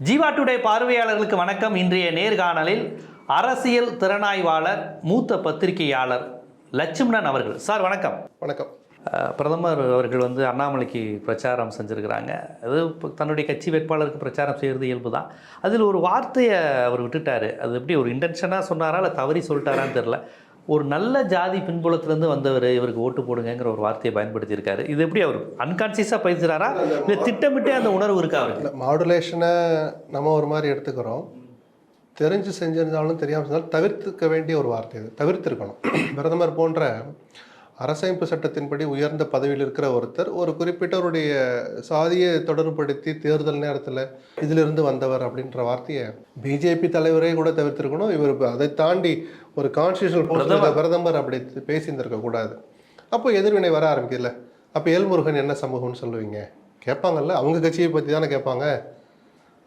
Jeeva today பார்வையாளர்களுக்கு வணக்கம். இன்றைய நேர்காணலில் அரசியல் திறனாய்வாளர் மூத்த பத்திரிகையாளர் லட்சுமணன் அவர்கள். சார் வணக்கம். வணக்கம். பிரதமர் அவர்கள் வந்து அண்ணாமலைக்கு பிரச்சாரம் செஞ்சுருக்கிறாங்க. அது தன்னுடைய கட்சி வேட்பாளருக்கு பிரச்சாரம் செய்கிறது இயல்பு தான் அதில் ஒரு வார்த்தையை அவர் விட்டுட்டாரு. அது எப்படி ஒரு இன்டென்ஷனாக சொன்னாரா இல்லை தவறி சொல்லிட்டாரான்னு தெரில ஒரு நல்ல ஜாதி பின்புலத்திலேருந்து வந்தவர் இவருக்கு ஓட்டு போடுங்கங்கிற ஒரு வார்த்தையை பயன்படுத்தியிருக்காரு. இது எப்படி அவர் அன்கான்சியஸாக பேசுகிறாரா இல்லை திட்டமிட்டே அந்த உணர்வு இருக்கா அவருக்கு? மாடுலேஷனை நம்ம ஒரு மாதிரி எடுத்துக்கிறோம். தெரிஞ்சு செஞ்சிருந்தாலும் தெரியாமல் செஞ்சாலும் தவிர்த்துக்க வேண்டிய ஒரு வார்த்தை இது. தவிர்த்திருக்கணும். பிரதமர் போன்ற அரசமைப்பு சட்டத்தின்படி உயர்ந்த பதவியில் இருக்கிற ஒருத்தர் ஒரு குறிப்பிட்டவருடைய சாதியை தொடர்புபடுத்தி தேர்தல் நேரத்தில் இதிலிருந்து வந்தவர் அப்படின்ற வார்த்தையை பிஜேபி தலைவரே கூட தவிர்த்திருக்கணும். இவர் அதை தாண்டி ஒரு கான்ஸ்டியூஷனல் பிரதமர். அப்படி பேசியிருந்திருக்க கூடாது. அப்போ எதிர்வினை வர ஆரம்பிக்குதுல்ல. அப்போ எல்முருகன் என்ன சமூகம்னு சொல்லுவீங்க? கேட்பாங்கல்ல? அவங்க கட்சியை பற்றி தானே கேட்பாங்க?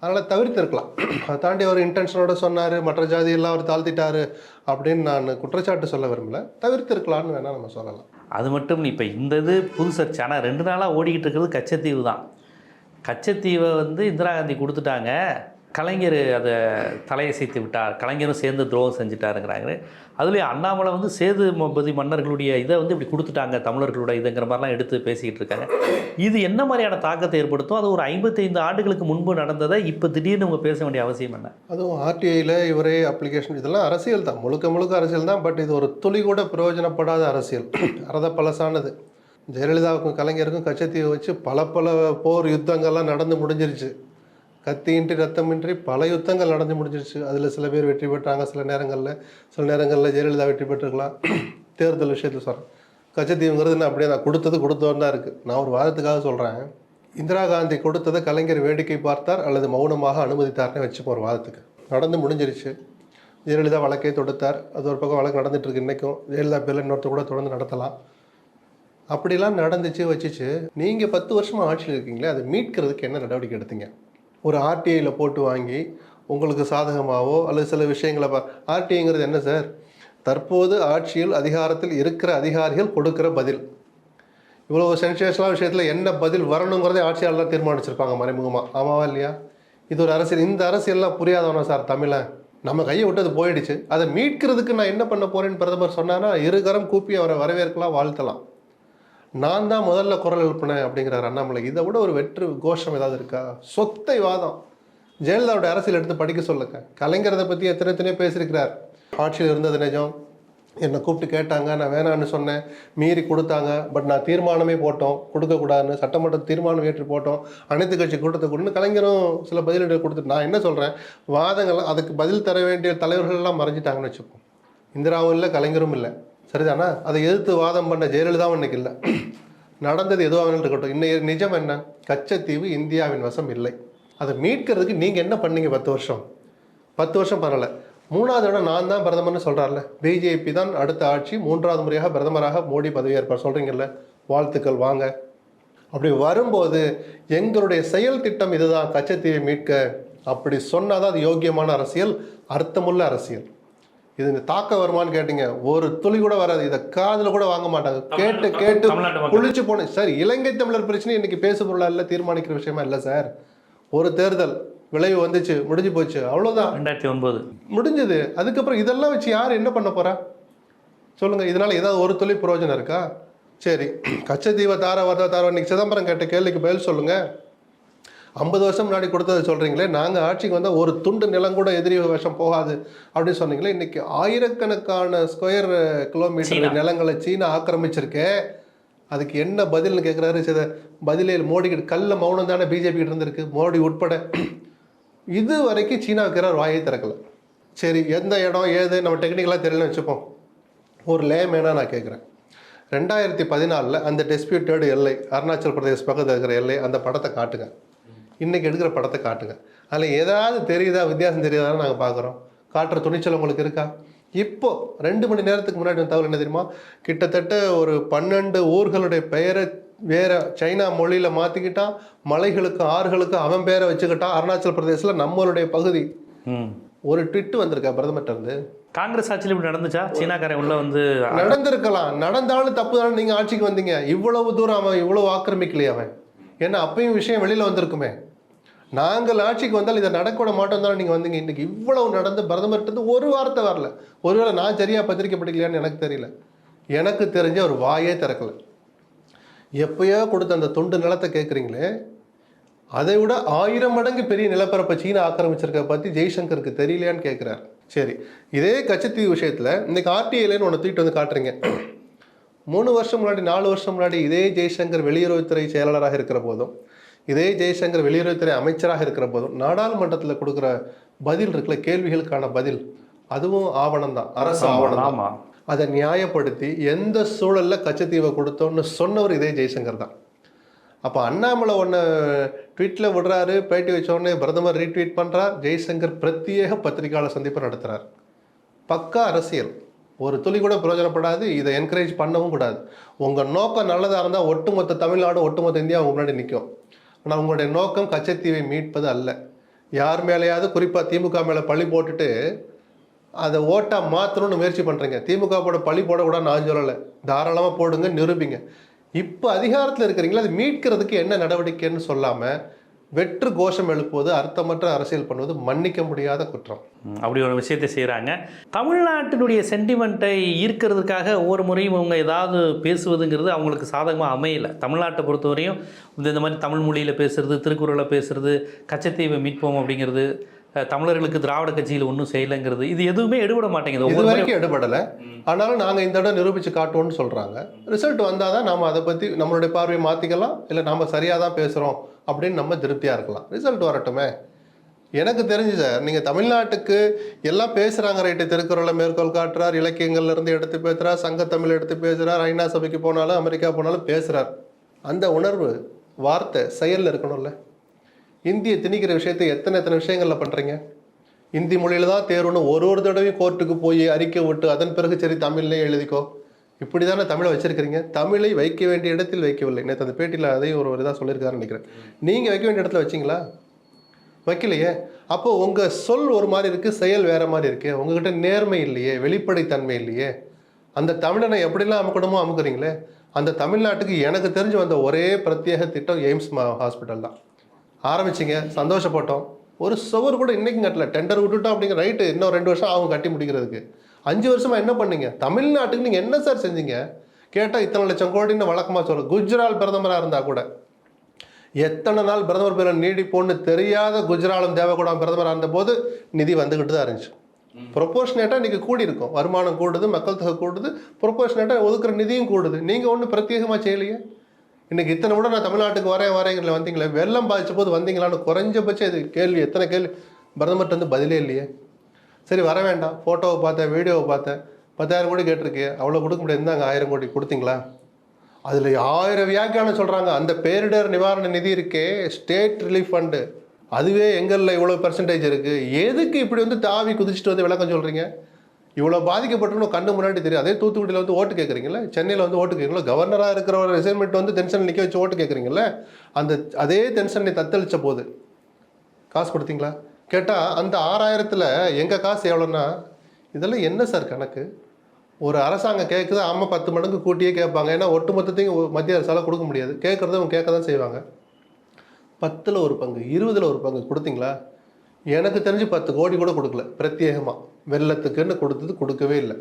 அதனால் தவிர்த்திருக்கலாம். அதை தாண்டி அவர் இன்டென்ஷனோட சொன்னார் மற்ற ஜாதியெல்லாம் அவர் தாழ்த்திட்டாரு அப்படின்னு நான் குற்றச்சாட்டு சொல்ல விரும்பல. தவிர்த்திருக்கலாம்னு வேணால் நம்ம சொல்லலாம். அது மட்டும் இப்போ இந்த இது புது சர்ச் ஆனால் ரெண்டு நாளாக ஓடிக்கிட்டு இருக்கிறது கச்சத்தீவு தான். கச்சத்தீவை வந்து இந்திரா காந்தி கொடுத்துட்டாங்க. கலைஞர் அதை தலையசைத்து விட்டார். கலைஞரும் சேர்ந்து துரோகம் செஞ்சுட்டாருங்கிறாங்க அதுலேயும் அண்ணாமலை வந்து சேது மபதி மன்னர்களுடைய இதை வந்து இப்படி கொடுத்துட்டாங்க தமிழர்களோட இதுங்கிற மாதிரிலாம் எடுத்து பேசிக்கிட்டு இருக்காங்க. இது என்ன மாதிரியான தாக்கத்தை ஏற்படுத்தும்? அது ஒரு ஐம்பத்தைந்து ஆண்டுகளுக்கு முன்பு நடந்ததை இப்போ திடீர்னு அவங்க பேச வேண்டிய அவசியம் என்ன? அதுவும் ஆர்டிஐயில் இவரே அப்ளிகேஷன் இதெல்லாம் அரசியல் தான். முழுக்க முழுக்க அரசியல் தான். பட் இது ஒரு துளி கூட பிரயோஜனப்படாத அரசியல். அறத பழசானது. ஜெயலலிதாவுக்கும் கலைஞருக்கும் கச்சத்தீவை வச்சு பல பல போர் யுத்தங்கள்லாம் நடந்து முடிஞ்சிருச்சு. கத்தியின்றி ரத்தமின்றி பல யுத்தங்கள் நடந்து முடிஞ்சிருச்சு. அதில் சில பேர் வெற்றி பெற்றாங்க சில நேரங்களில். சில நேரங்களில் ஜெயலலிதா வெற்றி பெற்றிருக்கலாம். தேர்தல் விஷயத்தில் சொல்கிறேன் கச்சத்தீவுங்கிறது நான் அப்படியே நான் கொடுத்தது கொடுத்தோன்னு தான் இருக்குது நான் ஒரு வாரத்துக்காக சொல்கிறேன் இந்திரா காந்தி கொடுத்ததை கலைஞர் வேடிக்கை பார்த்தார் அல்லது மௌனமாக அனுமதித்தார்னு வச்சுப்போம் ஒரு வாரத்துக்கு. நடந்து முடிஞ்சிருச்சு. ஜெயலலிதா வழக்கை தொடுத்தார். அது ஒரு பக்கம் வழக்கு நடந்துகிட்ருக்கு இன்றைக்கும் ஜெயலலிதா பேரில் இன்னொருத்த கூட தொடர்ந்து நடத்தலாம். அப்படிலாம் நடந்துச்சு வச்சுச்சு. நீங்கள் பத்து வருஷமாக ஆட்சியில் இருக்கீங்களே அதை மீட்கிறதுக்கு என்ன நடவடிக்கை எடுத்தீங்க? ஒரு ஆர்டிஐயில் போட்டு வாங்கி உங்களுக்கு சாதகமாகவோ அல்லது சில விஷயங்களை பா ஆர்டிஐங்கிறது என்ன சார் தற்போது ஆட்சியில் அதிகாரத்தில் இருக்கிற அதிகாரிகள் கொடுக்குற பதில். இவ்வளோ சென்சேஷனான விஷயத்தில் என்ன பதில் வரணுங்கிறதே ஆட்சியாளர் தீர்மானிச்சிருப்பாங்க மறைமுகமாக ஆமாவா இல்லையா? இது ஒரு அரசியல். இந்த அரசியல்லாம் புரியாதவனா சார் தமிழன் நம்ம கையை விட்டு அது போயிடுச்சு. அதை மீட்கிறதுக்கு நான் என்ன பண்ண போகிறேன்னு பிரதமர் சொன்னான்னா இருகரம் கூப்பி அவரை வரவேற்கலாம் வாழ்த்தலாம். நான் தான் முதல்ல குரல் எழுப்பினேன் அப்படிங்கிறார் அண்ணாமலை. இதை விட ஒரு வெற்று கோஷம் ஏதாவது இருக்கா? சொத்தை வாதம். ஜெயலலிதாவோட அரசியல் எடுத்து படிக்க சொல்லுங்க. கலைஞரதை பற்றி எத்தனை எத்தனையோ பேசியிருக்கிறார். ஆட்சியில் இருந்தது நிஜம். என்னை கூப்பிட்டு கேட்டாங்க நான் வேணான்னு சொன்னேன். மீறி கொடுத்தாங்க. பட் நான் தீர்மானமே போட்டோம். கொடுக்கக்கூடாதுன்னு சட்டமன்ற தீர்மானம் ஏற்றி போட்டோம். அனைத்து கட்சி கூட்டத்தை கொடுன்னு கலைஞரும் சில பதிலடி கொடுத்துட்டு நான் என்ன சொல்கிறேன் வாதங்கள் அதுக்கு பதில் தர வேண்டிய தலைவர்கள்லாம் மறைஞ்சிட்டாங்கன்னு வச்சுப்போம் இந்திராவும் இல்லை கலைஞரும் இல்லை. சரிதானா? அதை எதிர்த்து வாதம் பண்ண ஜெயலலிதாவும் இன்னைக்கு இல்லை. நடந்தது எதுவாக இருக்கட்டும். இன்னைய நிஜம் என்ன? கச்சத்தீவு இந்தியாவின் வசம் இல்லை. அதை மீட்கிறதுக்கு நீங்கள் என்ன பண்ணீங்க பத்து வருஷம்? பத்து வருஷம் பரவாயில்ல. மூணாவது இடம் நான் தான் பிரதமர்னு சொல்கிறார்ல பிஜேபி தான் அடுத்த ஆட்சி. மூன்றாவது முறையாக பிரதமராக மோடி பதவியேற்பார். சொல்கிறீங்கல்ல வாழ்த்துக்கள் வாங்க. அப்படி வரும்போது எங்களுடைய செயல் திட்டம் இதுதான். கச்சத்தீவை மீட்க. அப்படி சொன்னாதான் அது யோக்கியமான அரசியல் அர்த்தமுள்ள அரசியல். இது இந்த தாக்க வருமான்னு கேட்டீங்க. ஒரு துளி கூட வராது. இதை காதுல கூட வாங்க மாட்டாங்க. கேட்டு கேட்டு. குளிச்சு போன சார் இலங்கை தமிழர் பிரச்சனை இன்னைக்கு பேசு பொருளா இல்லை தீர்மானிக்கிற விஷயமா இல்லை சார்? ஒரு தேர்தல் விளைவு வந்துச்சு முடிஞ்சு போச்சு அவ்வளவுதான். ரெண்டாயிரத்தி ஒன்பது. முடிஞ்சது. அதுக்கப்புறம் இதெல்லாம் வச்சு யார் என்ன பண்ண போறா? சொல்லுங்க இதனால ஏதாவது ஒரு துளி பிரயோஜனம் இருக்கா? சரி கச்சத்தீவை தார வரதா தார இன்னைக்கு சிதம்பரம் கேட்ட கேள்விக்கு பதில் சொல்லுங்க. ஐம்பது வருஷம் முன்னாடி கொடுத்ததை சொல்றீங்களே நாங்கள் ஆட்சிக்கு வந்தால் ஒரு துண்டு நிலம் கூட எதிரி வருஷம் போகாது அப்படின்னு சொன்னீங்களே இன்னைக்கு ஆயிரக்கணக்கான ஸ்கொயர். கிலோமீட்டர் நிலங்களை சீனா ஆக்கிரமிச்சிருக்கே. அதுக்கு என்ன பதில்னு கேட்குறாரு சில பதிலே மோடி கிட்ட கல்ல மௌனம் தானே பிஜேபி கிட்ட இருந்திருக்கு மோடி உட்பட. இது வரைக்கும் சீனா வைக்கிறார் வாயை திறக்கல. சரி எந்த இடம் ஏது நம்ம டெக்னிக்கலாக தெரியலன்னு வச்சுப்போம். ஒரு லேமேனாக நான் கேட்குறேன் ரெண்டாயிரத்தி பதினாலில் அந்த டிஸ்பியூட்டட் எல்லை அருணாச்சல் பிரதேஷ் பக்கத்தில் இருக்கிற எல்லை அந்த படத்தை காட்டுங்க. இன்னைக்கு எடுக்கிற படத்தை காட்டுங்க. அதில் ஏதாவது தெரியுதா வித்தியாசம் தெரியுதான்னு நாங்கள் பார்க்குறோம் காட்டுற துணிச்சல் உங்களுக்கு இருக்கா? இப்போ ரெண்டு மணி நேரத்துக்கு முன்னாடி தகவல் என்ன தெரியுமா? கிட்டத்தட்ட ஒரு பன்னெண்டு ஊர்களுடைய பெயரை வேற சைனா மொழியில மாத்திக்கிட்டான். மலைகளுக்கு ஆறுகளுக்கு அவன் பேரை வச்சுக்கிட்டான். அருணாச்சல பிரதேசத்தில் நம்மளுடைய பகுதி. ஒரு ட்விட் வந்திருக்கா பிரதமர்கிட்ட இருந்து? காங்கிரஸ் ஆட்சியில் இப்படி நடந்துச்சா? சீனாக்காரன் உள்ள வந்து நடந்திருக்கலாம். நடந்தாலும் தப்பு தானே நீங்க ஆட்சிக்கு வந்தீங்க. இவ்வளவு தூரம் அவன் இவ்வளவு ஆக்கிரமிக்கலையே அவன். ஏன்னா அப்பயும் விஷயம் வெளியில் வந்திருக்குமே. நாங்கள் ஆட்சிக்கு வந்தால் இதை நடக்கூட மாட்டோம் தானே நீங்கள் வந்தீங்க. இன்னைக்கு இவ்வளவு நடந்து பிரதமர்கிட்ட இருந்து ஒரு வார்த்தை வரல. ஒருவேளை நான் சரியாக பத்திரிக்கை படிக்கலையான்னு எனக்கு தெரியல. எனக்கு தெரிஞ்ச ஒரு வாயே திறக்கல. எப்பயோ கொடுத்த அந்த தொண்டு நிலத்தை கேட்குறீங்களே அதை விட ஆயிரம் மடங்கு பெரிய நிலப்பரப்பை சீனா ஆக்கிரமிச்சிருக்க பற்றி ஜெய்சங்கருக்கு தெரியலையான்னு கேட்குறாரு சரி இதே கச்சத்தீவு விஷயத்தில் இன்றைக்கி ஆர்டிஐலன்னு ஒன்று தூக்கிட்டு வந்து காட்டுறீங்க. மூணு வருஷம் முன்னாடி நாலு வருஷம் முன்னாடி இதே ஜெய்சங்கர் வெளியுறவுத்துறை செயலாளராக இருக்கிற போதும் இதே ஜெய்சங்கர் வெளியுறவுத்துறை அமைச்சராக இருக்கிற போதும் நாடாளுமன்றத்தில் கொடுக்குற பதில் இருக்குல்ல கேள்விகளுக்கான பதில் அதுவும் ஆவணம் தான் அரசு ஆவணம் தான் அதை நியாயப்படுத்தி எந்த சூழல்ல கச்சத்தீவை கொடுத்தோம்னு சொன்னவர் இதே ஜெய்சங்கர் தான். அப்போ அண்ணாமலை ஒன்று ட்வீட்டில் விடுறாரு பேட்டி வச்ச உடனே பிரதமர் ரீட்வீட் பண்ணுறார் ஜெய்சங்கர் பிரத்யேக பத்திரிகையாளர் சந்திப்பு நடத்துகிறார் பக்கா அரசியல். ஒரு துளி கூட பிரயோஜனப்படாது இதை என்கரேஜ் பண்ணவும் கூடாது. உங்கள் நோக்கம் நல்லதாக இருந்தால் ஒட்டுமொத்த தமிழ்நாடு ஒட்டுமொத்த இந்தியா உங்க முன்னாடி நிற்கும் ஆனால் உங்களுடைய நோக்கம் கச்சத்தீவை மீட்பது அல்ல. யார் மேலேயாவது குறிப்பாக திமுக மேலே பழி போட்டுட்டு அதை ஓட்டாக மாற்றணும்னு முயற்சி பண்ணுறீங்க திமுக போட பழி போடக்கூடாது நான் சொல்லலை. தாராளமாக போடுங்க நிரூபிங்க. இப்போ அதிகாரத்தில் இருக்கிறீங்களா? அது மீட்கிறதுக்கு என்ன நடவடிக்கைன்னு சொல்லாமல் வெற்று கோஷம் எழுப்புவது அர்த்தமற்ற அரசியல் பண்ணுவது மன்னிக்க முடியாத குற்றம். அப்படி ஒரு விஷயத்தை செய்கிறாங்க தமிழ்நாட்டினுடைய சென்டிமெண்ட்டை ஈர்க்கிறதுக்காக ஒவ்வொரு முறையும் அவங்க ஏதாவது பேசுவதுங்கிறது அவங்களுக்கு சாதகமாக அமையலை. தமிழ்நாட்டை பொறுத்தவரையும் இந்த இந்த மாதிரி தமிழ் மொழியில் பேசுறது திருக்குறளை பேசுறது கச்சத்தீவை மீட்போம் அப்படிங்கிறது தமிழர்களுக்கு திராவிட கட்சியில் ஒன்றும் செய்யலைங்கிறது இது எதுவுமே எடுபட மாட்டேங்குது. இது ஒவ்வொரு வரைக்கும் எடுபடலை. ஆனாலும் நாங்கள் இந்த இடம் நிரூபித்து காட்டுவோம்னு சொல்கிறாங்க ரிசல்ட் வந்தால் தான் நாம் அதை பற்றி நம்மளுடைய பார்வையை மாற்றிக்கலாம் இல்லை நாம் சரியாக தான் பேசுகிறோம் அப்படின்னு நம்ம திருப்தியாக இருக்கலாம். ரிசல்ட் வரட்டுமே. எனக்கு தெரிஞ்சு சார் நீங்கள் தமிழ்நாட்டுக்கு எல்லாம் பேசுகிறாங்க ரைட்டு. திருக்குறளை மேற்கோள் காட்டுறார் இலக்கியங்கள்ல இருந்து எடுத்து பேசுகிறார் சங்கத்தமிழ் எடுத்து பேசுகிறார் ஐநா சபைக்கு போனாலும் அமெரிக்கா போனாலும் பேசுகிறார் அந்த உணர்வு வார்த்தை செயலில் இருக்கணும்ல. இந்தியை திணிக்கிற விஷயத்தை எத்தனை எத்தனை விஷயங்களில் பண்ணுறீங்க இந்தி மொழியில் தான் தேர்வுன்னு ஒரு ஒரு தடவையும் கோர்ட்டுக்கு போய் அறிக்கை விட்டு அதன் பிறகு சரி தமிழ்லேயே எழுதிக்கோ. இப்படி தானே தமிழை வச்சிருக்கிறீங்க. தமிழை வைக்க வேண்டிய இடத்தில் வைக்கவில்லை. நேற்று அந்த பேட்டியில் அதையும் ஒரு இதாக சொல்லியிருக்காருன்னு நினைக்கிறேன். நீங்கள் வைக்க வேண்டிய இடத்துல வச்சிங்களா? வைக்கலையே. அப்போது உங்கள் சொல் ஒரு மாதிரி இருக்குது செயல் வேறு மாதிரி இருக்குது உங்ககிட்ட நேர்மை இல்லையே வெளிப்படைத்தன்மை இல்லையே. அந்த தமிழனை எப்படிலாம் அமுக்கணுமோ அமுக்குறீங்களே. அந்த தமிழ்நாட்டுக்கு எனக்கு தெரிஞ்சு வந்த ஒரே பிரத்யேக திட்டம் எய்ம்ஸ் ஹாஸ்பிட்டல் தான். ஆரம்பிச்சிங்க சந்தோஷப்பட்டோம். ஒரு சுவர் கூட இன்னைக்கும் கட்டல. டெண்டர் விட்டுட்டோம் அப்படிங்கிற ரைட்டு இன்னும் ரெண்டு வருஷம் ஆகும் கட்டி முடிக்கிறதுக்கு. அஞ்சு வருஷமா என்ன பண்ணீங்க? தமிழ்நாட்டுக்கு நீங்கள் என்ன சார் செஞ்சீங்க? கேட்டால் இத்தனை லட்சம் கோடின்னு வழக்கமாக சொல்ல. குஜரால் பிரதமராக இருந்தால் கூட. எத்தனை நாள் பிரதமர் பேரை நீடிப்போன்னு தெரியாத குஜராலும் தேவகூடம் பிரதமராக இருந்தபோது நிதி வந்துக்கிட்டு தான் இருந்துச்சு. ப்ரொபோஷனேட்டாக இன்றைக்கி கூடி இருக்கும் வருமானம் கூடுது மக்கள் தொகை கூடுது ப்ரொபோஷனேட்டாக ஒதுக்குற நிதியும் கூடுது. நீங்கள் ஒன்றும் பிரத்யேகமாக செய்யலையே? இன்னைக்கு இத்தனை கூட நான் தமிழ்நாட்டுக்கு வரேன் வரேங்கிறத வந்தீங்களே வெள்ளம் பாதித்த போது வந்தீங்களான்னு குறைஞ்சபட்சம் இது கேள்வி. எத்தனை கேள்வி? பிரதமர்கிட்ட வந்து பதிலே இல்லையே. சரி வர வேண்டாம். ஃபோட்டோவை பார்த்தேன் வீடியோவை பார்த்தேன். பத்தாயிரம் கோடி கேட்டிருக்கே. அவ்வளோ கொடுக்க முடியாது. இருந்தாங்க ஆயிரம் கோடி கொடுத்தீங்களா? அதில் ஆயிரம் வியாக்கியானம் சொல்கிறாங்க அந்த பேரிடர் நிவாரண நிதி இருக்கே ஸ்டேட் ரிலீஃப் ஃபண்டு. அதுவே எங்களில் இவ்வளோ பெர்சன்டேஜ் இருக்குது எதுக்கு இப்படி வந்து தாவி குதிச்சுட்டு வந்து விளக்கம் சொல்கிறீங்க இவ்வளோ பாதிக்கப்பட்டவங்க கண்ணு முன்னாடி தெரியும். அதே தூத்துக்குடியில் வந்து ஓட்டு கேட்குறீங்களா சென்னையில் வந்து ஓட்டு கேட்குறீங்களா கவர்னராக இருக்கிற ஒரு ரிசைன்மெண்ட் வந்து டென்ஷன் நிற்க வச்சு ஓட்டு கேட்குறீங்களா அந்த அதே டென்ஷனை தத்தளிச்ச போது காசு கொடுத்தீங்களா? கேட்டால் அந்த ஆறாயிரத்தில் எங்கள் காசு எவ்வளோன்னா இதெல்லாம் என்ன சார் கணக்கு? ஒரு அரசாங்கம் கேட்குது ஆமாம் பத்து மடங்கு கூட்டியே கேட்பாங்க. ஏன்னா ஒட்டு மொத்தத்தையும் மத்திய அரசால் கொடுக்க முடியாது. கேட்குறத அவங்க கேட்க தான் செய்வாங்க. பத்தில் ஒரு பங்கு இருபதில் ஒரு பங்கு கொடுத்தீங்களா? எனக்கு தெரிஞ்சு பத்து கோடி கூட கொடுக்கல பிரத்யேகமாக வெள்ளத்துக்குன்னு கொடுத்தது கொடுக்கவே இல்லை.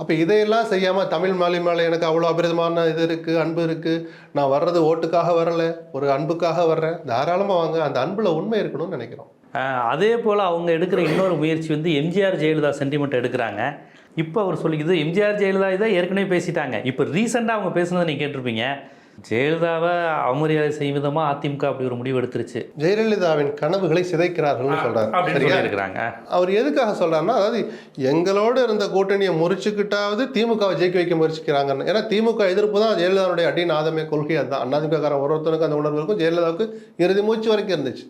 அப்போ இதையெல்லாம் செய்யாமல் தமிழ் மொழி மேலே எனக்கு அவ்வளோ அபரிதமான இது இருக்குது அன்பு இருக்குது நான் வர்றது ஓட்டுக்காக வரலை ஒரு அன்புக்காக வர்றேன். தாராளமாக வாங்க அந்த அன்பில் உண்மை இருக்கணும்னு நினைக்கிறோம். அதே போல் அவங்க எடுக்கிற இன்னொரு முயற்சி வந்து எம்ஜிஆர் ஜெயலலிதா சென்டிமெண்ட் எடுக்கிறாங்க. இப்போ அவர் சொல்லிக்கிது எம்ஜிஆர் ஜெயலலிதா இதை ஏற்கனவே பேசிட்டாங்க. இப்போ ரீசெண்டாக அவங்க பேசுனதை நீங்கள் கேட்டிருப்பீங்க. ஜெயலலிதாவை அவமரியாதை செய்யும் விதமாக அதிமுக அப்படி ஒரு முடிவு எடுத்துருச்சு. ஜெயலலிதாவின் கனவுகளை சிதைக்கிறார்கள்னு அப்படின்னு சரியா? சொல்லியிருக்கிறாங்க. அவர் எதுக்காக சொல்றாருன்னா அதாவது எங்களோட இருந்த கூட்டணியை முறிச்சுக்கிட்டாவது திமுகவை ஜெயிக்க வைக்க முயற்சிக்கிறாங்கன்னு. ஏன்னா திமுக எதிர்ப்பு தான் ஜெயலலிதாவுடைய அடிநாதமே கொள்கை அதுதான். அண்ணாதிமுககாரன் ஒரு ஒருத்தனுக்கு அந்த உணர்வு இருக்கும் ஜெயலலிதாவுக்கு இறுதி மூச்சு வரைக்கும் இருந்துச்சு.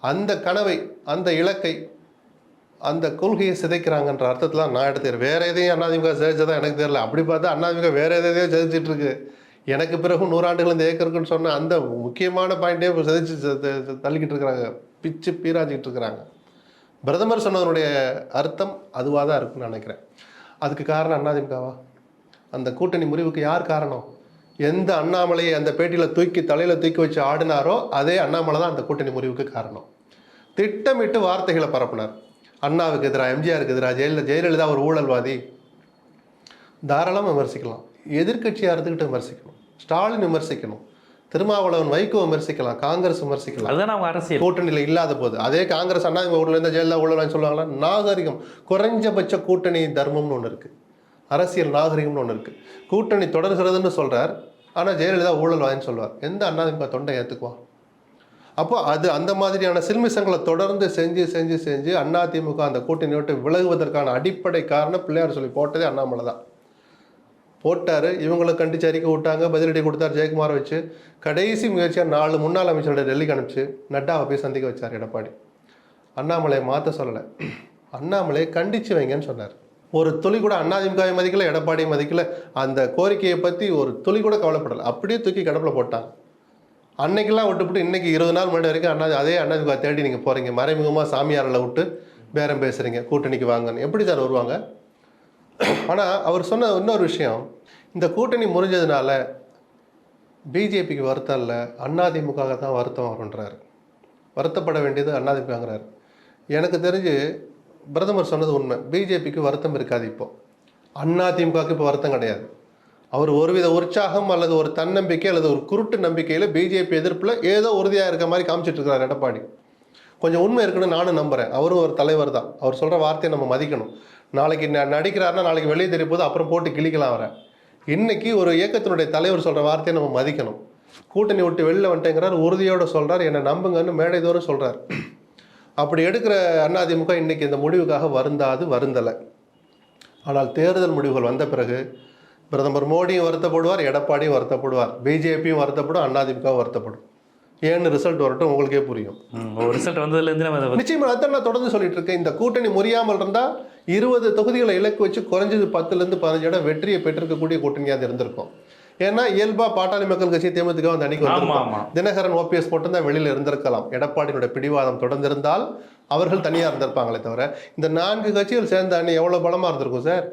அந்த கனவை அந்த இலக்கை அந்த கொள்கையை சிதைக்கிறாங்கன்ற அர்த்தத்தில் நான் எடுத்துக்கிறேன். வேற எதையும் அண்ணாதிமுக சிதைச்சதா எனக்கு தெரியல. அப்படி பார்த்தா அண்ணாதிமுக வேற எதையோ சிதைச்சிட்டு இருக்கு. எனக்கு பிறகு நூறாண்டுகள் இந்த ஏக்கருக்குன்னு சொன்ன அந்த முக்கியமான பாயிண்டே சிதைச்சு தள்ளிக்கிட்டு இருக்கிறாங்க. பிச்சு பீராஞ்சிக்கிட்டு இருக்கிறாங்க. பிரதமர் சொன்னதனுடைய அர்த்தம் அதுவாக தான் இருக்குன்னு நினைக்கிறேன். அதுக்கு காரணம் அண்ணாதிமுகவா அந்த கூட்டணி முறிவுக்கு யார் காரணம்? எந்த அண்ணாமலையை அந்த பேட்டியில் தூக்கி தலையில் தூக்கி வச்சு ஆடினாரோ அதே அண்ணாமலை தான் அந்த கூட்டணி முறிவுக்கு காரணம். திட்டமிட்டு வார்த்தைகளை பரப்புனார். அண்ணாவுக்கு எதிராக எம்ஜிஆருக்கு எதிராக ஜெயலலிதா ஜெயலலிதா ஒரு ஊழல்வாதி? தாராளமாக விமர்சிக்கலாம். எதிர்கட்சியாக இருந்துக்கிட்டு விமர்சிக்கணும். ஸ்டாலின் விமர்சிக்கணும். திருமாவளவன் வைகோ விமர்சிக்கலாம் காங்கிரஸ் விமர்சிக்கலாம். அதுதான் அவங்க அரசியல். கூட்டணியில் இல்லாத போது. அதே காங்கிரஸ் அண்ணா ஊர்ல இருந்து ஜெயலலிதா ஊழல் சொல்லுவாங்களா? நாகரிகம். குறைஞ்சபட்ச கூட்டணி தர்மம்னு ஒன்று இருக்கு. அரசியல் நாகரிகம்னு ஒன்று இருக்கு. கூட்டணி தொடர்கிறதுன்னு சொல்றார். ஆனால் ஜெயலலிதா ஊழல்வாதின்னு சொல்லுவார். எந்த அண்ணாதிமுக தொண்டை ஏற்றுக்குவான் அப்போ அது அந்த மாதிரியான சில்மிசங்களை தொடர்ந்து செஞ்சு செஞ்சு செஞ்சு அதிமுக அந்த கூட்டணி விட்டு விலகுவதற்கான அடிப்படை காரணம் பிள்ளையார் சொல்லி போட்டதே அண்ணாமலை தான் போட்டார். இவங்களை கண்டிச்சு அறிக்கை விட்டாங்க. பதிலடி கொடுத்தார் ஜெயக்குமாரை வச்சு. கடைசி முயற்சியாக நாலு முன்னாள் அமைச்சரோட டெல்லிக்கு அனுப்பிச்சு நட்டாவை போய் சந்திக்க வச்சார் எடப்பாடி. அண்ணாமலையை மாற்ற சொல்லலை. அண்ணாமலையை கண்டிச்சு வைங்கன்னு சொன்னார். ஒரு துளி கூட அண்ணாதிமுகவை மதிக்கல எடப்பாடி மதிக்கல. அந்த கோரிக்கையை பற்றி ஒரு துளி கூட கவலைப்படலை. அப்படியே தூக்கி கடப்பில் போட்டாங்க. அன்னைக்கெல்லாம் விட்டுவிட்டு இன்றைக்கி இருபது நாள் முன்னாடி வரைக்கும் அண்ணா அதே அண்ணாதிமுக தேடி நீங்கள் போகிறீங்க மறைமுகமாக சாமியாரில் விட்டு பேரம் பேசுகிறீங்க கூட்டணிக்கு வாங்கன்னு. எப்படி சார் வருவாங்க? ஆனால் அவர் சொன்ன இன்னொரு விஷயம். இந்த கூட்டணி முறிஞ்சதுனால பிஜேபிக்கு வருத்தம் இல்லை அதிமுக தான் வருத்தம் வருன்றார் வருத்தப்பட வேண்டியது அதிமுகங்கிறாரு எனக்கு தெரிஞ்சு பிரதமர் சொன்னது உண்மை. பிஜேபிக்கு வருத்தம் இருக்காது இப்போ. அதிமுகவுக்கு இப்போ வருத்தம் கிடையாது. அவர் ஒருவித உற்சாகம் அல்லது ஒரு தன்னம்பிக்கை அல்லது ஒரு குருட்டு நம்பிக்கையில் பிஜேபி எதிர்ப்பில் ஏதோ உறுதியாக இருக்க மாதிரி காமிச்சிட்டு இருக்கிறார் எடப்பாடி. கொஞ்சம் உண்மை இருக்குன்னு நானும் நம்புகிறேன் அவரும் ஒரு தலைவர் தான். அவர் சொல்கிற வார்த்தையை நம்ம மதிக்கணும். நாளைக்கு ந- நடிக்கிறாருன்னா நாளைக்கு வெளியே தெரிய போது அப்புறம் போட்டு கிழிக்கலாம் அவரை. இன்னைக்கு ஒரு இயக்கத்தினுடைய தலைவர் சொல்கிற வார்த்தையை நம்ம மதிக்கணும். கூட்டணி விட்டு வெளில வந்துட்டேங்கிறார் உறுதியோடு சொல்கிறார் என்னை நம்புங்கன்னு மேடை தோறும் சொல்கிறார் அப்படி எடுக்கிற அதிமுக இன்னைக்கு இந்த முடிவுக்காக வருந்தாது வருந்தலை. ஆனால் தேர்தல் முடிவுகள் வந்த பிறகு பிரதமர் மோடியும் வருத்தப்படுவார் எடப்பாடியும் வருத்தப்படுவார் பிஜேபியும் வருத்தப்படும் அதிமுகவும் வருத்தப்படும். ஏன்னு ரிசல்ட் வரட்டும் உங்களுக்கே புரியும். ரிசல்ட் வந்ததுலேருந்து நம்ம இதை பத்தி- நிச்சயமா அதான் நான் தொடர்ந்து சொல்லிட்டு இருக்கேன். இந்த கூட்டணி முறியாமல் இருந்தா இருபது தொகுதிகளை இலக்கு வச்சு குறைஞ்சது பத்துல இருந்து பதினஞ்சு இடம் வெற்றியை பெற்றிருக்கக்கூடிய கூட்டணியாக இருந்திருக்கும். ஏன்னா இயல்பா பாட்டாளி மக்கள் கட்சி தேமுதிக அந்த அன்னைக்கு தினகரன் ஓபிஎஸ் மட்டும்தான் வெளியில இருந்திருக்கலாம். எடப்பாடியினுடைய பிடிவாதம் தொடர்ந்திருந்தால் அவர்கள் தனியா இருந்திருப்பாங்களே தவிர இந்த நான்கு கட்சிகள் சேர்ந்த அணி எவ்வளவு பலமா இருந்திருக்கும் சார்?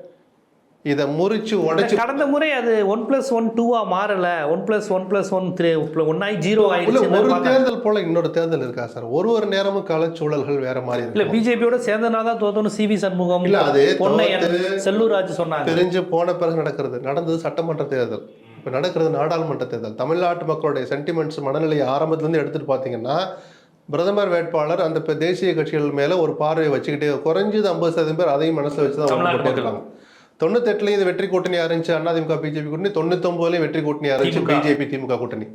இதை முறிச்சு உடைச்சு கடந்த முறை அது ஒன் பிளஸ் ஒன் டூவா மாறல. One plus one plus one three one ஆகி ஜீரோ ஆயிடுச்சு ஒரு தேர்தல் போல இன்னொரு தேர்தல் இருக்கா சார்? ஒரு ஒரு நேரமும் களச்சூழல்கள் வேற மாதிரி இல்ல பிஜேபியோட சேர்ந்தனா தான் தோத்தோன்னு சிவி சண்முகம் இல்ல, அது பொன்னையன் செல்லூர் ராஜ் சொன்னாங்க. தெரிஞ்சு போன பிறகு நடக்கிறது. நடந்தது சட்டமன்ற தேர்தல். இப்போ நடக்கிறது நாடாளுமன்ற தேர்தல். தமிழ்நாட்டு மக்களுடைய சென்டிமெண்ட்ஸ் மனநிலையை ஆரம்பத்துலேருந்து எடுத்துட்டு பார்த்தீங்கன்னா பிரதமர் வேட்பாளர் அந்த தேசிய கட்சிகள் மேல ஒரு பார்வையை வச்சுக்கிட்டே குறைஞ்சது ஐம்பது சதவீதம் பேர் அதையும் மனசுல வச்சு தான் போட்டிருக்காங்க. தொண்ணூத்தெட்டுலையும் இது வெற்றி கூட்டணியா இருந்துச்சு அதிமுக பிஜேபி கூட்டணி தொண்ணூத்தொன்பதுலையும் வெற்றி கூட்டணியா இருந்துச்சு திமுக. பிஜேபி திமுக கூட்டணி.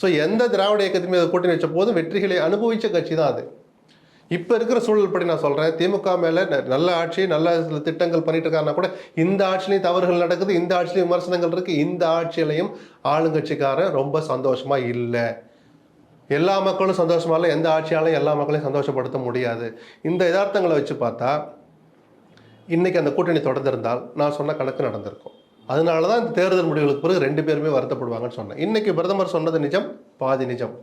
ஸோ எந்த திராவிட இயக்கத்துமே அது கூட்டணி வச்ச போதும் வெற்றிகளை அனுபவிச்ச கட்சி தான் அது. இப்போ இருக்கிற சூழல் படி நான் சொல்றேன். திமுக மேல நல்ல ஆட்சி நல்ல சில திட்டங்கள் பண்ணிட்டு இருக்காங்கன்னா கூட இந்த ஆட்சிலையும் தவறுகள் நடக்குது இந்த ஆட்சிலையும் விமர்சனங்கள் இருக்கு. இந்த ஆட்சியிலையும் ஆளுங்கட்சிக்காரன் ரொம்ப சந்தோஷமா இல்லை. எல்லா மக்களும் சந்தோஷமா இல்லை எந்த ஆட்சியாலையும் எல்லா மக்களையும் சந்தோஷப்படுத்த முடியாது. இந்த யதார்த்தங்களை வச்சு பார்த்தா இன்றைக்கி அந்த கூட்டணி தொடர்ந்திருந்தால் நான் சொன்ன கணக்கு நடந்திருக்கும். அதனால தான் இந்த தேர்தல் முடிவுகளுக்கு பிறகு ரெண்டு பேருமே வருத்தப்படுவாங்கன்னு சொன்னேன். இன்றைக்கி பிரதமர் சொன்னது நிஜம் பாதி நிஜம்.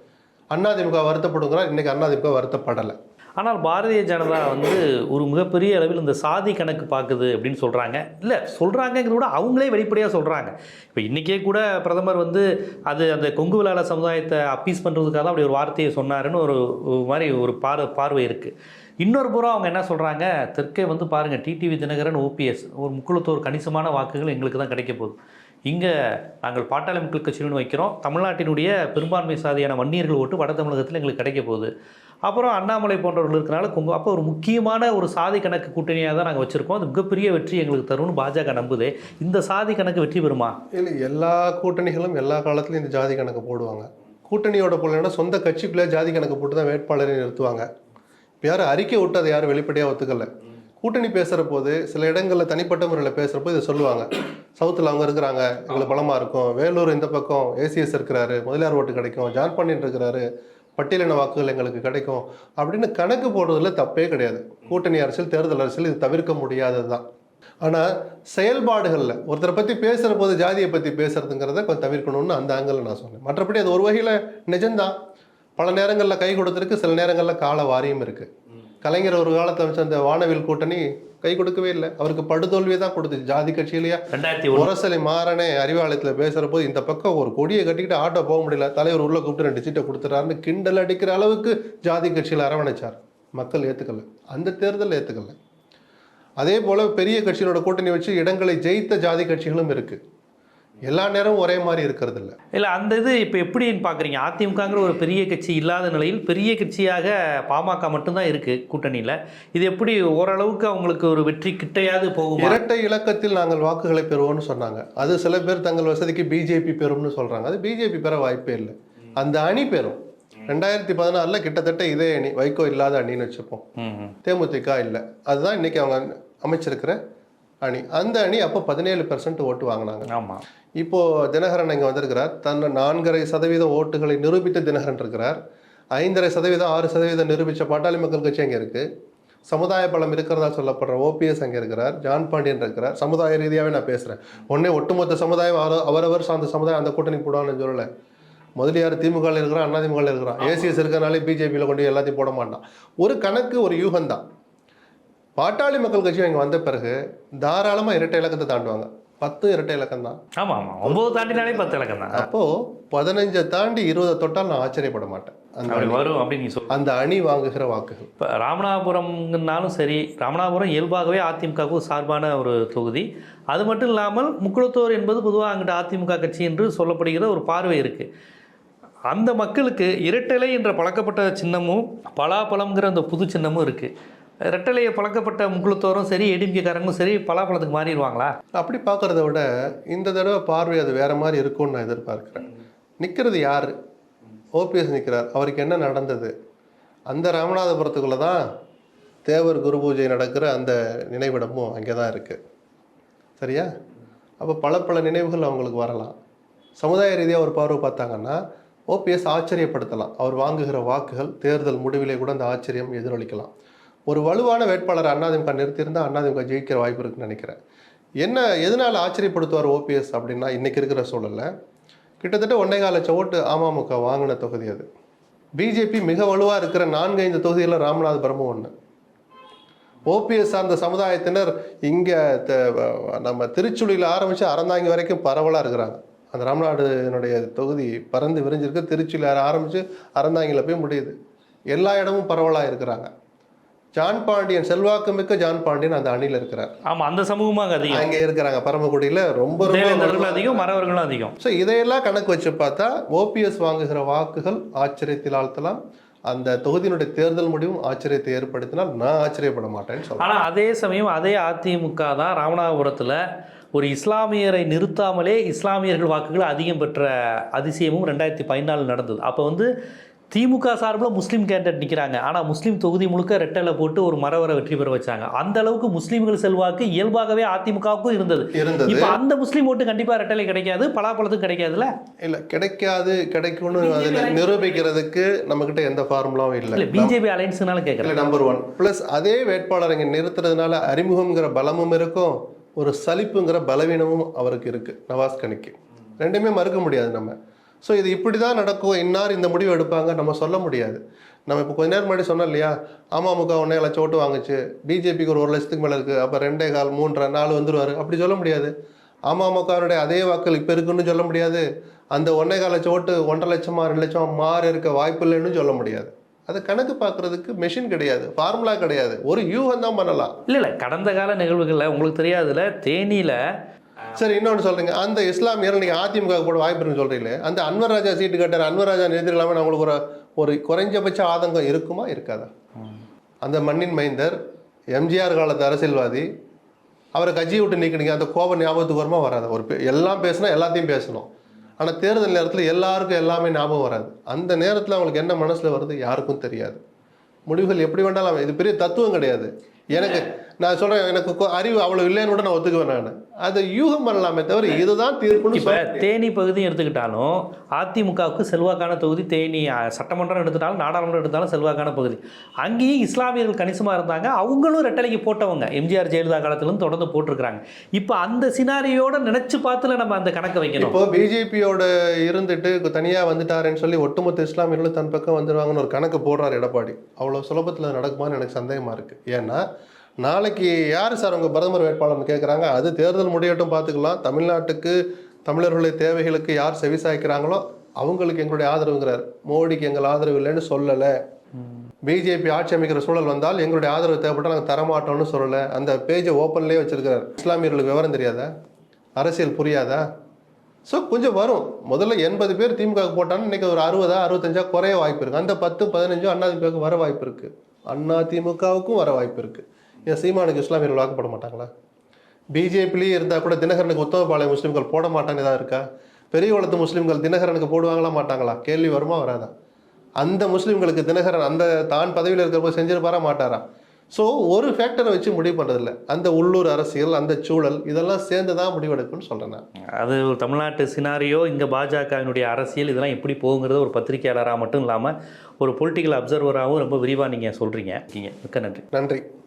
அதிமுக வருத்தப்படுங்கிறார் இன்றைக்கி அதிமுக வருத்தப்படலை. ஆனால் பாரதிய ஜனதா வந்து ஒரு மிகப்பெரிய அளவில் இந்த சாதி கணக்கு பார்க்குது அப்படின்னு சொல்கிறாங்க இல்லை சொல்கிறாங்கிறத விட அவங்களே வெளிப்படையாக சொல்கிறாங்க இப்போ இன்றைக்கே கூட பிரதமர் வந்து அது அந்த கொங்கு விளாட சமுதாயத்தை அப்பீஸ் பண்ணுறதுக்காக தான் அப்படி ஒரு வார்த்தையை சொன்னாருன்னு ஒரு ஒரு மாதிரி ஒரு பார்வை பார்வை இருக்குது இன்னொரு புறம் அவங்க என்ன சொல்கிறாங்க தெற்கே வந்து பாருங்கள் டிடிவி தினகரன் ஓபிஎஸ் ஒரு முக்குளத்தோர் கணிசமான வாக்குகள் எங்களுக்கு தான் கிடைக்க போகுது. இங்கே நாங்கள் பாட்டாளி மக்கள் கட்சின்னு வைக்கிறோம். தமிழ்நாட்டினுடைய பெரும்பான்மை சாதியான வன்னியர்கள் ஓட்டு வட தமிழகத்தில் எங்களுக்கு கிடைக்க போகுது. அப்புறம் அண்ணாமலை போன்றவர்கள் இருக்கனால கொங்கு அப்போ ஒரு முக்கியமான ஒரு சாதி கணக்கு கூட்டணியாக தான் நாங்கள் வச்சுருக்கோம். அது மிகப்பெரிய வெற்றி எங்களுக்கு தரும்னு பாஜக நம்புது. இந்த சாதி கணக்கு வெற்றி பெறுமா? இல்லை எல்லா கூட்டணிகளும் எல்லா காலத்துலையும் இந்த ஜாதி கணக்கு போடுவாங்க. கூட்டணியோட போலன்னா சொந்த கட்சிக்குள்ளே ஜாதி கணக்கு போட்டு தான் வேட்பாளரை நிறுத்துவாங்க. இப்போ யாரும் அறிக்கை விட்டு அதை யாரும் வெளிப்படையாக ஒத்துக்கல. கூட்டணி பேசுகிற போது சில இடங்களில் தனிப்பட்ட முறையில் பேசுகிறப்போ இதை சொல்லுவாங்க. சவுத்தில் அவங்க இருக்கிறாங்க எங்களுக்கு பலமாக இருக்கும். வேலூர் இந்த பக்கம் ஏசிஎஸ் இருக்கிறாரு முதலியார் ஓட்டு கிடைக்கும் ஜான் பாண்டியன் இருக்கிறாரு பட்டியலின வாக்குகள் எங்களுக்கு கிடைக்கும் அப்படின்னு கணக்கு போடுறதுல தப்பே கிடையாது. கூட்டணி அரசியல் தேர்தல் அரசியல் இது தவிர்க்க முடியாதது தான் ஆனால் செயல்பாடுகளில் ஒருத்தரை பற்றி பேசுகிற போது ஜாதியை பற்றி பேசுறதுங்கிறத கொஞ்சம் தவிர்க்கணும்னு அந்த ஆங்கிளில் நான் சொன்னேன். மற்றபடி அது ஒரு வகையில் நிஜம்தான். பல நேரங்களில் கை கொடுத்துருக்கு சில நேரங்களில் கால வாரியம் இருக்குது கலைஞர் ஒரு காலத்தில் வச்ச அந்த வானவில் கூட்டணி கை கொடுக்கவே இல்லை. அவருக்கு படுதோல்வியை தான் கொடுத்துச்சு ஜாதி கட்சியிலேயே? ரெண்டாயிரத்தி ஒரு முரசலை மாறனே அறிவாலயத்தில் பேசுகிற போது இந்த பக்கம் ஒரு கொடியை கட்டிக்கிட்டு ஆட்டோ போக முடியல. தலைவர் உள்ள கூப்பிட்டு ரெண்டு சீட்டை கொடுத்துறாருன்னு கிண்டல் அடிக்கிற அளவுக்கு ஜாதி கட்சியில் அரவணைச்சார். மக்கள் ஏற்றுக்கல அந்த தேர்தல் ஏற்றுக்கல அதே போல் பெரிய கட்சியினோட கூட்டணி வச்சு இடங்களை ஜெயித்த ஜாதி கட்சிகளும் இருக்குது எல்லா நேரமும் ஒரே மாதிரி இருக்கிறது இல்ல இல்லை அந்த இது இப்போ எப்படின்னு பார்க்குறீங்க அதிமுகங்கிற ஒரு பெரிய கட்சி இல்லாத நிலையில் பெரிய கட்சியாக பாமக மட்டும்தான் இருக்குது கூட்டணியில். இது எப்படி ஓரளவுக்கு அவங்களுக்கு ஒரு வெற்றி கிட்டையாவது போகுமா? இரட்டை இலக்கத்தில் நாங்கள் வாக்குகளை பெறுவோம்னு சொன்னாங்க. அது சில பேர் தங்கள் வசதிக்கு பிஜேபி பெறும்னு சொல்றாங்க. அது பிஜேபி பெற வாய்ப்பே இல்லை. அந்த அணி பெறும். ரெண்டாயிரத்தி பதினாறில் கிட்டத்தட்ட இதே அணி வைகோ இல்லாத அணின்னு வச்சுப்போம். தேமுதிக இல்லை. அதுதான் இன்னைக்கு அவங்க அமைச்சிருக்கிற அணி. அந்த அணி அப்போ பதினேழு பெர்சன்ட் ஓட்டு வாங்கினாங்க. ஆமாம் இப்போ தினகரன் இங்கே வந்திருக்கிறார். தன்னை நான்கரை சதவீதம் ஓட்டுகளை நிரூபித்த தினகரன் இருக்கிறார். ஐந்தரை சதவீதம் ஆறு சதவீதம் நிரூபித்த பாட்டாளி மக்கள் கட்சி அங்கே இருக்கு. சமுதாய பலம் இருக்கிறதா சொல்லப்படுற ஓபிஎஸ் அங்கே இருக்கிறார். ஜான் பாண்டியன் இருக்கிறார். சமுதாய ரீதியாகவே நான் பேசுகிறேன் ஒன்னே ஒட்டுமொத்த சமுதாயம் அவர- அவரவர் சார்ந்த சமுதாயம் அந்த கூட்டணி போடுவான்னு சொல்லலை. முதலியார் திமுகவில் இருக்கிறான் அண்ணா திமுகவில் இருக்கிறான் ஏசிஎஸ் இருக்கிறனாலே பிஜேபியில் கொண்டு எல்லாத்தையும் போட மாட்டான். ஒரு கணக்கு ஒரு யூகம் தான் பாட்டாளி மக்கள் கட்சி இங்கே வந்த பிறகு தாராளமாக இரட்டை இலக்கத்தை தாண்டுவாங்க. பத்து இரட்டை இலக்கம் தான். ஆமாம் ஆமாம் ஒம்பது தாண்டினாலே பத்து இலக்கம் தான். அப்போ பதினஞ்சை தாண்டி இருபதை தொட்டால் நான் ஆச்சரியப்பட மாட்டேன். அந்த வரும் அப்படின்னு நீ சொல் அந்த அணி வாங்குகிற வாக்குகள். இப்போ ராமநாதபுரம்னாலும் சரி ராமநாதபுரம் இயல்பாகவே அதிமுகவுக்கு சார்பான ஒரு தொகுதி. அது மட்டும் இல்லாமல் முக்குளத்தோர் என்பது பொதுவாக அங்கிட்ட அதிமுக கட்சி என்று சொல்லப்படுகிற ஒரு பார்வை இருக்குது அந்த மக்களுக்கு இரட்டலை என்ற பழக்கப்பட்ட சின்னமும் பலாப்பழம்ங்கிற அந்த புது சின்னமும் இருக்குது ரெட்டலையை பழக்கப்பட்ட முக்குளத்தோரும் சரி ஏடிஎம்கேக்காரங்களும் சரி பலாப்பழத்துக்கு மாறிடுவாங்களா? அப்படி பார்க்குறத விட இந்த தடவை பார்வை அது வேறு மாதிரி இருக்கும்னு நான் எதிர்பார்க்கிறேன். நிற்கிறது யார்? ஓபிஎஸ் நிற்கிறார் அவருக்கு என்ன நடந்தது? அந்த ராமநாதபுரத்துக்குள்ளே தான் தேவர் குரு பூஜை நடக்கிற அந்த நினைவிடமும் அங்கே தான் இருக்குது சரியா? அப்போ பல பல நினைவுகள் அவங்களுக்கு வரலாம். சமுதாய ரீதியாக ஒரு பார்வை பார்த்தாங்கன்னா ஓபிஎஸ் ஆச்சரியப்படுத்தலாம். அவர் வாங்குகிற வாக்குகள் தேர்தல் முடிவிலே கூட அந்த ஆச்சரியம் எதிரொலிக்கலாம். ஒரு வலுவான வேட்பாளர் அதிமுக நிறுத்தியிருந்தால் அதிமுக ஜெயிக்கிற வாய்ப்பு இருக்குன்னு நினைக்கிறேன். என்ன எதனால் ஆச்சரியப்படுத்துவார் ஓபிஎஸ் அப்படின்னா இன்னைக்கு இருக்கிற சூழலில்? கிட்டத்தட்ட ஒன்றே கால லட்சம் ஓட்டு அமமுக வாங்கின தொகுதி அது. பிஜேபி மிக வலுவாக இருக்கிற நான்கு ஐந்து தொகுதியில் ராமநாதபுரமும் ஒன்று ஓபிஎஸ் சார்ந்த சமுதாயத்தினர் இங்கே நம்ம திருச்சுழியில் ஆரம்பித்து அறந்தாங்கி வரைக்கும் பரவலாக இருக்கிறாங்க. அந்த ராமநாடுனுடைய தொகுதி பறந்து விரிஞ்சிருக்கு. திருச்சியில் ஆரம்பித்து அறந்தாங்கியில் போய் முடியுது. எல்லா இடமும் பரவலாக இருக்கிறாங்க. ஜான் பாண்டியன் செல்வாக்கு மிக்க ஜான் பாண்டியன் அந்த அணியில் இருக்கிறார். ஆமாம் அந்த சமூகமாக அதிகம். அங்கே இருக்கிறாங்க பரமக்குடியில் ரொம்ப அதிகம் மறவர்களும் அதிகம். ஸோ இதையெல்லாம் கணக்கு வச்சு பார்த்தா ஓபிஎஸ் வாங்குகிற வாக்குகள் ஆச்சரியத்தில் ஆழ்த்தலாம். அந்த தொகுதியினுடைய தேர்தல் முடிவும் ஆச்சரியத்தை ஏற்படுத்தினால் நான் ஆச்சரியப்பட மாட்டேன்னு சொல்றேன். ஆனால் அதே சமயம் அதே அதிமுக தான் ராமநாதபுரத்தில் ஒரு இஸ்லாமியரை நிறுத்தாமலே இஸ்லாமியர்கள் வாக்குகள் அதிகம் பெற்ற அதிசயமும் ரெண்டாயிரத்தி பதினாலு நடந்தது. அப்போ வந்து திமுக சார்பில் முஸ்லீம் கேண்டிடேட் நிற்கிறாங்க ஆனால் முஸ்லீம் தொகுதி முழுக்க ரெட்டலை போட்டு ஒரு மரவரை வெற்றி பெற வச்சாங்க. அந்த அளவுக்கு முஸ்லீம்கள் செல்வாக்கு இயல்பாகவே அதிமுகவுக்கும் இருந்தது. இருந்தது. இப்போ அந்த முஸ்லீம் ஓட்டு கண்டிப்பாக ரெட்டலை கிடைக்காது பலாப்பழத்துக்கு கிடைக்காதுல்ல? இல்ல கிடைக்காது கிடைக்கும்னு அதில் நிரூபிக்கிறதுக்கு நம்மக்கிட்ட எந்த ஃபார்முலாவும் இல்லை. இல்லை பிஜேபி அலைன்ஸ்னால கேட்குறேன் இல்லை நம்பர் ஒன் ப்ளஸ் அதே வேட்பாளர் இங்கே நிறுத்துறதுனால அறிமுகம்ங்கிற பலமும் இருக்கும் ஒரு சலிப்புங்கிற பலவீனமும் அவருக்கு இருக்கு. நவாஸ் கனிக்கு. ரெண்டுமே மறுக்க முடியாது நம்ம. ஸோ இது இப்படி தான் நடக்கும். இன்னார் இந்த முடிவு எடுப்பாங்க? நம்ம சொல்ல முடியாது. நம்ம இப்போ கொஞ்ச நேரம் முன்னாடி சொன்னோம் இல்லையா? அமமுக ஒன்றே லட்சம் ஓட்டு வாங்குச்சு. பிஜேபிக்கு ஒரு ஒரு லட்சத்துக்கு மேலே இருக்குது அப்போ ரெண்டே கால் மூன்றரை நாலு வந்துடுவார் அப்படி சொல்ல முடியாது. அமமுகவுடைய அதே வாக்கள் இப்போ இருக்குன்னு சொல்ல முடியாது. அந்த ஒன்றே கால் லட்சம் ஓட்டு ஒன்றரை லட்சமா ரெண்டு லட்சம் மாறி இருக்க வாய்ப்பு இல்லைன்னு சொல்ல முடியாது. அதை கணக்கு பார்க்கறதுக்கு மெஷின் கிடையாது. ஃபார்முலா கிடையாது. ஒரு யூகம் தான் பண்ணலாம். இல்லை இல்லை. கடந்த கால நிகழ்வுகளில் உங்களுக்கு தெரியாதுல தேனியில் சரி இன்னொன்று சொல்றீங்க. அந்த இஸ்லாமியர் நீங்க அதிமுக போட வாய்ப்பு இருக்குன்னு அந்த அன்வர் ராஜா சீட்டு கேட்டார் அன்வர் ராஜா நிறுத்திடலாமே அவங்களுக்கு ஒரு ஒரு குறைஞ்சபட்ச ஆதங்கம் இருக்குமா இருக்காதா? அந்த மண்ணின் மைந்தர் எம்ஜிஆர் காலத்து அரசியல்வாதி அவரை கட்சியை விட்டு நீக்கினீங்க அந்த கோபம் ஞாபகத்துக்கு வருமா வராது? ஒரு பே- எல்லாம் பேசினா எல்லாத்தையும் பேசணும். ஆனால் தேர்தல் நேரத்தில் எல்லாருக்கும் எல்லாமே ஞாபகம் வராது. அந்த நேரத்தில் அவங்களுக்கு என்ன மனசில் வருது யாருக்கும் தெரியாது. முடிவுகள் எப்படி வேண்டாலும் இது பெரிய தத்துவம் கிடையாது. எனக்கு நான் சொல்கிறேன் எனக்கு அறிவு அவ்வளோ இல்லைன்னு கூட நான் ஒத்துக்குவேன் நான். அதை யூகம் பண்ணலாமே தவிர இதுதான் தீர்ப்புன்னு இப்போ தேனி பகுதியும் எடுத்துக்கிட்டாலும் அதிமுகவுக்கு செல்வாக்கான தொகுதி தேனி சட்டமன்றம் எடுத்துட்டாலும் நாடாளுமன்றம் எடுத்தாலும் செல்வாக்கான பகுதி. அங்கேயும் இஸ்லாமியர்கள் கணிசமாக இருந்தாங்க. அவங்களும் ரெட்டலைக்கு போட்டவங்க. எம்ஜிஆர் ஜெயலலிதா காலத்திலும் தொடர்ந்து போட்டிருக்கிறாங்க. இப்போ அந்த சினாரியோட நினைச்சு பார்த்துல நம்ம அந்த கணக்கை வைக்கணும். இப்போ பிஜேபியோட இருந்துட்டு தனியாக வந்துட்டாருன்னு சொல்லி ஒட்டுமொத்த இஸ்லாமியர்களும் தன் பக்கம் வந்துடுவாங்கன்னு ஒரு கணக்கு போடுறாரு எடப்பாடி. அவ்வளோ சுலபத்தில் நடக்குமான்னு எனக்கு சந்தேகமாக இருக்குது ஏன்னா நாளைக்கு யார் சார் உங்கள் பிரதமர் வேட்பாளர்னு கேட்குறாங்க அது தேர்தல் முடியட்டும் பார்த்துக்கலாம் தமிழ்நாட்டுக்கு தமிழர்களுடைய தேவைகளுக்கு யார் செவிசாய்க்கிறாங்களோ அவங்களுக்கு எங்களுடைய ஆதரவுங்கிறார். மோடிக்கு எங்கள் ஆதரவு இல்லைன்னு சொல்லலை. பிஜேபி ஆட்சி அமைக்கிற சூழல் வந்தால் எங்களுடைய ஆதரவு தேவைப்பட்டால் நாங்கள் தரமாட்டோம்னு சொல்லலை. அந்த பேஜை ஓப்பன்லேயே வச்சிருக்கிறார். இஸ்லாமியர்களுக்கு விவரம் தெரியாதா? அரசியல் புரியாதா? ஸோ கொஞ்சம் வரும். முதல்ல எண்பது பேர் திமுக க்கு போட்டாலும் இன்னைக்கு ஒரு அறுபதா அறுபத்தஞ்சா குறைய வாய்ப்பு இருக்குது அந்த பத்து பதினஞ்சும் அண்ணா வர வாய்ப்பு இருக்குது அண்ணா திமுகவுக்கும் வர வாய்ப்பு இருக்குது ஏன் சீமானுக்கு இஸ்லாமியர்கள் வாக்கப்பட மாட்டாங்களா? பிஜேபிலேயே இருந்தால் கூட தினகரனுக்கு உத்தமபாளைய முஸ்லீம்கள் போட மாட்டாங்க தான் இருக்கா? பெரிய குளத்து முஸ்லீம்கள் தினகரனுக்கு போடுவாங்களா மாட்டாங்களா? கேள்வி வருமா வராதா? அந்த முஸ்லீம்களுக்கு தினகரன் அந்த தான் பதவியில் இருக்கிறப்ப செஞ்சிருப்பாரா மாட்டாரா? ஸோ ஒரு ஃபேக்டரை வச்சு முடிவு பண்ணுறதில்ல அந்த உள்ளூர் அரசியல் அந்த சூழல் இதெல்லாம் சேர்ந்து தான் முடிவெடுக்குன்னு சொல்கிறேன் நான். அது ஒரு தமிழ்நாட்டு சினாரியோ இங்கே பாஜகவினுடைய அரசியல் இதெல்லாம் எப்படி போகுங்கிறது ஒரு பத்திரிகையாளராக மட்டும் இல்லாமல் ஒரு பொலிட்டிக்கல் அப்சர்வராகவும் ரொம்ப விரிவாக நீங்கள் சொல்கிறீங்க மிக்க நன்றி. நன்றி.